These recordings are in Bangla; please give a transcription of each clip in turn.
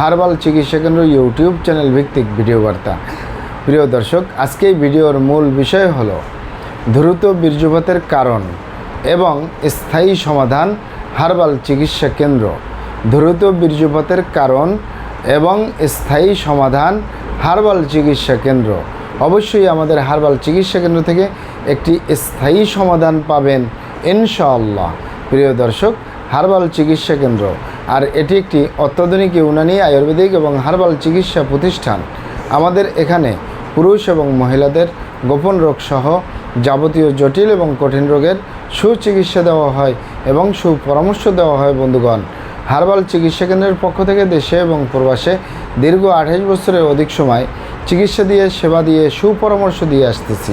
হার্বাল চিকিৎসা কেন্দ্র ইউটিউব চ্যানেল ভিত্তিক ভিডিও বার্তা। প্রিয় দর্শক, আজকে ভিডিওর মূল বিষয় হলো দ্রুত বীর্যপাতের কারণ এবং স্থায়ী সমাধান হার্বাল চিকিৎসা কেন্দ্র। দ্রুত বীর্যপাতের কারণ এবং স্থায়ী সমাধান হার্বাল চিকিৎসা কেন্দ্র। অবশ্যই আমাদের হার্বাল চিকিৎসা কেন্দ্র থেকে একটি স্থায়ী সমাধান পাবেন, ইনশাআল্লাহ। প্রিয় দর্শক, হার্বাল চিকিৎসা কেন্দ্র আর এটি একটি অত্যাধুনিক ইউনানি আয়ুর্বেদিক এবং হার্বাল চিকিৎসা প্রতিষ্ঠান। আমাদের এখানে পুরুষ এবং মহিলাদের গোপন রোগ সহ যাবতীয় জটিল এবং কঠিন রোগের সুচিকিৎসা দেওয়া হয় এবং সুপরামর্শ দেওয়া হয় বন্ধুগণ। হার্বাল চিকিৎসা কেন্দ্রের পক্ষ থেকে দেশে এবং প্রবাসে দীর্ঘ আঠাশ বছরের অধিক সময় চিকিৎসা দিয়ে সেবা দিয়ে সুপরামর্শ দিয়ে আসতেছি।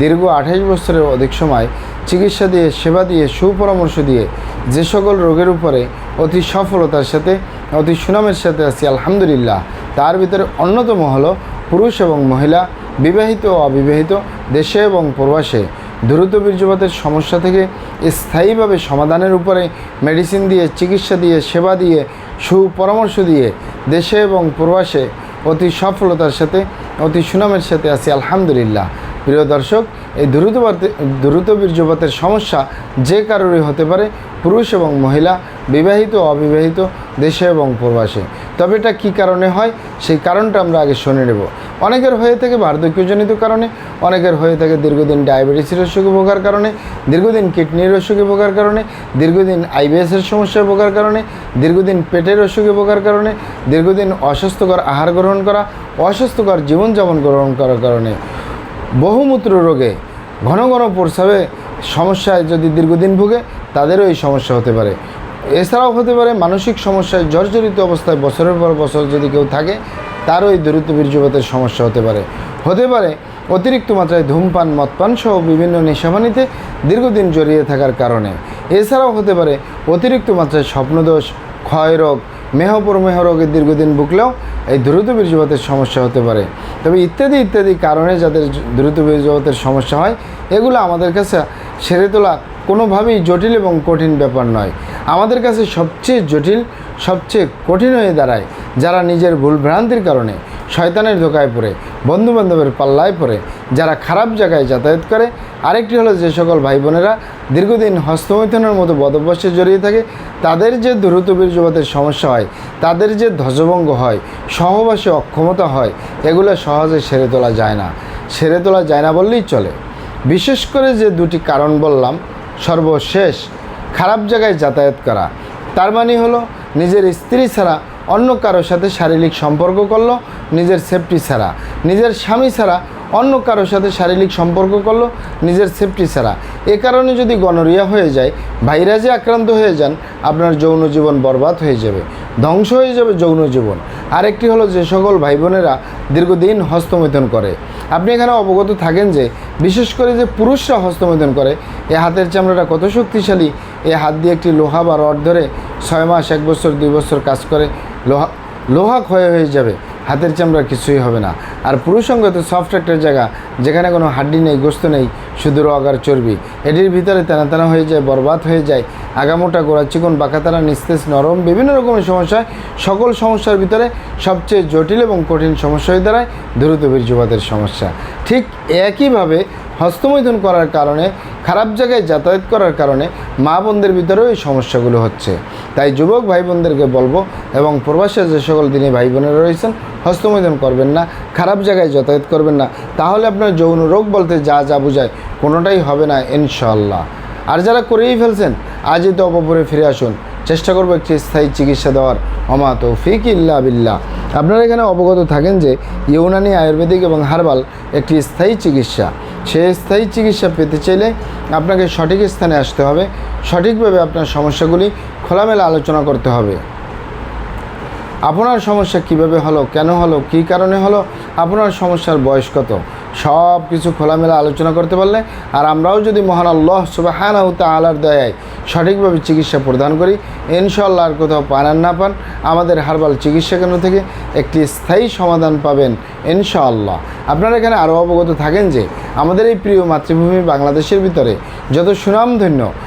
দীর্ঘ আঠাশ বছরের অধিক সময় চিকিৎসা দিয়ে, সেবা দিয়ে, সুপরামর্শ দিয়ে যে সকল রোগের উপরে অতি সফলতার সাথে, অতি সুনামের সাথে আছি, আলহামদুলিল্লাহ। তার ভিতরে অন্যতম হলো পুরুষ এবং মহিলা, বিবাহিত ও অবিবাহিত, দেশে এবং প্রবাসে। দ্রুত বীর্যপাতের সমস্যা থেকে স্থায়ীভাবে সমাধানের উপরে মেডিসিন দিয়ে, চিকিৎসা দিয়ে, সেবা দিয়ে, সুপরামর্শ দিয়ে দেশে এবং প্রবাসে অতি সফলতার সাথে, অতি সুনামের সাথে আছি, আলহামদুলিল্লাহ। প্রিয় দর্শক, এই দ্রুত দ্রুত বীর্যপাতের সমস্যা যে কারোরই হতে পারে, পুরুষ এবং মহিলা, বিবাহিত অবিবাহিত, দেশে এবং প্রবাসে। তবে এটা কী কারণে হয়? সেই কারণটা আমরা আগে শুনে নেব। অনেকের হয়ে থাকে বার্ধক্যজনিত কারণে, অনেকের হয়ে থাকে দীর্ঘদিন ডায়াবেটিসের অসুখে ভোগার কারণে, দীর্ঘদিন কিডনির অসুখে ভোগার কারণে, দীর্ঘদিন আইবিএসের সমস্যায় ভোগার কারণে, দীর্ঘদিন পেটের অসুখে ভোগার কারণে, দীর্ঘদিন অস্বাস্থ্যকর আহার গ্রহণ করা, অস্বাস্থ্যকর জীবনযাপন গ্রহণ করার কারণে। বহুমূত্র রোগে ঘন ঘন প্রস্রাবে সমস্যায় যদি দীর্ঘদিন ভুগে, তাদেরও এই সমস্যা হতে পারে। এছাড়াও হতে পারে মানসিক সমস্যায় জর্জরিত অবস্থায় বছরের পর বছর যদি কেউ থাকে, তারও এই দ্রুত বীর্যপাতের সমস্যা হতে পারে। হতে পারে অতিরিক্ত মাত্রায় ধূমপান, মদপান সহ বিভিন্ন নেশাবানিতে দীর্ঘদিন জড়িয়ে থাকার কারণে। এছাড়াও হতে পারে অতিরিক্ত মাত্রায় স্বপ্নদোষ ক্ষয়রোগ মেহপরমেহ রোগে দীর্ঘদিন ভুগলেও এই দ্রুত বীর্যপাতের সমস্যা হতে পারে। তবে ইত্যাদি ইত্যাদি কারণে যাদের দ্রুত বীর্যপাতের সমস্যা হয়, এগুলো আমাদের কাছে সেরে তোলা কোনোভাবেই জটিল এবং কঠিন ব্যাপার নয়। আমাদের কাছে সবচেয়ে জটিল, সবচেয়ে কঠিন হয়ে দাঁড়ায় যারা নিজের ভুলভ্রান্তির কারণে শয়তানের ধোকায় পড়ে, বন্ধুবান্ধবের পাল্লায় পড়ে, যারা খারাপ জায়গায় যাতায়াত করে আরেকটি হলো যে সকল ভাই বোনেরা দীর্ঘদিন হস্তমৈথনের মতো বদভ্যাসে জড়িয়ে থাকে, তাদের যে দ্রুত বীর্যপাতের সমস্যা হয়, তাদের যে ধ্বজভঙ্গ হয়, সহবাসে অক্ষমতা হয়, এগুলো সহজে সেরে তোলা যায় না। সেরে তোলা যায় না বললেই চলে। বিশেষ করে যে দুটি কারণ বললাম, সর্বশেষ, খারাপ জায়গায় যাতায়াত করা। তার মানে হলো, নিজের স্ত্রী ছাড়া অন্য কারোর সাথে শারীরিক সম্পর্ক করল, নিজের সেফটি ছাড়া। নিজের স্বামী ছাড়া অন্য কারোর সাথে শারীরিক সম্পর্ক করল, নিজের সেফটি ছাড়া। এ কারণে যদি গনোরিয়া হয়ে যায় ভাইরাসে আক্রান্ত হয়ে যান, আপনার যৌন জীবন বরবাদ হয়ে যাবে, ধ্বংস হয়ে যাবে যৌন জীবন। আরেকটি হলো যে সকল ভাই বোনেরা দীর্ঘদিন হস্তমৈথন করে। আপনি এখানে অবগত থাকেন যে, বিশেষ করে যে পুরুষরা হস্তমৈথন করে, এ হাতের চামড়াটা কত শক্তিশালী। এ হাত দিয়ে একটি লোহা বা রড ধরে ছয় মাস, এক বছর, দুই বছর কাজ করে, লোহা লোহা ক্ষয় হয়ে যাবে। হাতের চামড়া কিছুই হবে না। আর পুরুষঙ্গ তো সফট একটা জায়গা, যেখানে কোনো হাড্ডি নেই, গোস্ত নেই শুধু রগার চর্বি। এটির ভিতরে তেনা তেনা হয়ে যায়, বরবাদ হয়ে যায়, আগামোটা গোড়া চিকন, বাঁকাতারা, নিস্তেজ, নরম, বিভিন্ন রকমের সমস্যা হয়। সকল সমস্যার ভিতরে সবচেয়ে জটিল এবং কঠিন সমস্যা হয়ে দাঁড়ায় দ্রুত বীর্যপাতের সমস্যা। ঠিক একইভাবে হস্তমৈথুন করার কারণে, খারাপ জায়গায় যাতায়াত করার কারণে মা বোনদের ভিতরেও এই সমস্যাগুলো হচ্ছে। তাই যুবক ভাই বোনদেরকে বলব এবং প্রবাসে যে সকল দিনে ভাই বোনেরা রয়েছেন, হস্তমৈথুন করবেন না, খারাপ জায়গায় যাতায়াত করবেন না। তাহলে আপনার যৌন রোগ বলতে যা যা বোঝায় কোনোটাই হবে না ইনশাল্লাহ আর যারা করেই ফেলছেন, আজই তো অপপরে ফিরে আসুন। চেষ্টা করব একটি স্থায়ী চিকিৎসা দেওয়ার। অমা তৌফিক ইল্লা বিল্লাহ। আপনারা এখানে অবগত থাকেন যে ইউনানি আয়ুর্বেদিক এবং হার্বাল একটি স্থায়ী চিকিৎসা। সেই স্থায়ী চিকিৎসা পেতে চাইলে আপনাকে সঠিক স্থানে আসতে হবে। সঠিকভাবে আপনার সমস্যাগুলি খোলামেলা আলোচনা করতে হবে। আপনার সমস্যা কীভাবে হলো, কেন হলো, কী কারণে হলো, আপনার সমস্যার বয়স কত? সব কিছু খোলামেলা আলোচনা করতে পারলে, আর আমরাও যদি মহান আল্লাহ সুবাহানাহু তালার দয়ায় সঠিকভাবে চিকিৎসা প্রদান করি ইনশাল্লাহ আর কোথাও পান আর না পান, আমাদের হার্বাল চিকিৎসা কেন্দ্র থেকে একটি স্থায়ী সমাধান পাবেন ইনশাআল্লাহ। আপনারা এখানে আরও অবগত থাকেন যে, আমাদের এই প্রিয় মাতৃভূমি বাংলাদেশের ভিতরে যত সুনামধন্য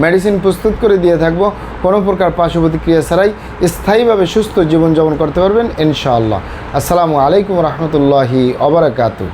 মেডিসিন প্রস্তুত করে দিয়ে থাকব। কোনো প্রকার পার্শ্ব প্রতিক্রিয়া ছাড়াই স্থায়ীভাবে সুস্থ জীবনযাপন করতে পারবেন, ইনশাআল্লাহ। আসসালামু আলাইকুম রহমতুল্লাহি অবরাকাতু